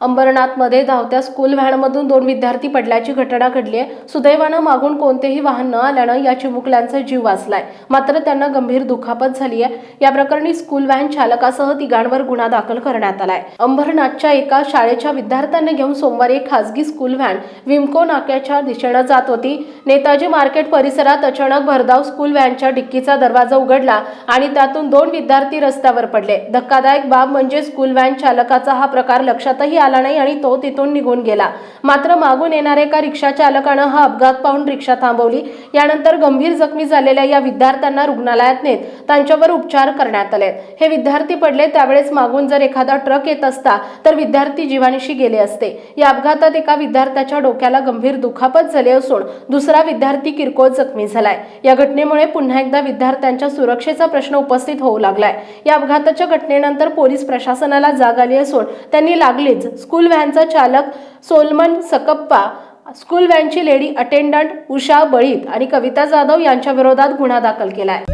अंबरनाथमध्ये धावत्या स्कूल व्हॅनमधून दोन विद्यार्थी पडल्याची घटना घडली आहे सुदैवानं मागून कोणतेही वाहन न आल्यानं या चिमुकल्यांचा जीव वाचलाय. मात्र त्यांना गंभीर दुखापत झाली आहे या प्रकरणी स्कूल व्हॅन चालकासह तिघांवर गुन्हा दाखल करण्यात आलाय. अंबरनाथच्या एका शाळेच्या विद्यार्थ्यांना घेऊन सोमवारी एक खासगी स्कूल व्हॅन विमको नाक्याच्या दिशेनं जात होती. नेताजी मार्केट परिसरात अचानक भरधाव स्कूल व्हॅनच्या डिक्कीचा दरवाजा उघडला आणि त्यातून दोन विद्यार्थी रस्त्यावर पडले. धक्कादायक बाब म्हणजे स्कूल व्हॅन चालकाचा हा प्रकार लक्षातही आला नाही आणि तो तिथून निघून गेला. मात्र मागून येणाऱ्या एका रिक्षा चालकानं हा अपघात पाहून रिक्षा थांबवली. यानंतर गंभीर जखमी झालेल्या या विद्यार्थ्यांना रुग्णालयात नेत त्यांच्यावर उपचार करण्यात आले. हे विद्यार्थी पडले त्यावेळेस मागून जर एखादा ट्रक येत असता तर विद्यार्थी जीवानिशी गेले असते. या अपघातात एका विद्यार्थ्याच्या डोक्याला गंभीर दुखापत झाली असून दुसरा विद्यार्थी किरकोळ जखमी झालाय. या घटनेमुळे पुन्हा एकदा विद्यार्थ्यांच्या सुरक्षेचा प्रश्न उपस्थित होऊ लागलाय. या अपघाताच्या घटनेनंतर पोलीस प्रशासनाला जाग आली असून त्यांनी लागलीच. स्कूल व्हॅनचा चालक सोलमन सकप्पा स्कूल व्हॅनची लेडी अटेंडंट उषा बळीत आणि कविता जाधव यांच्या विरोधात गुन्हा दाखल केलाय.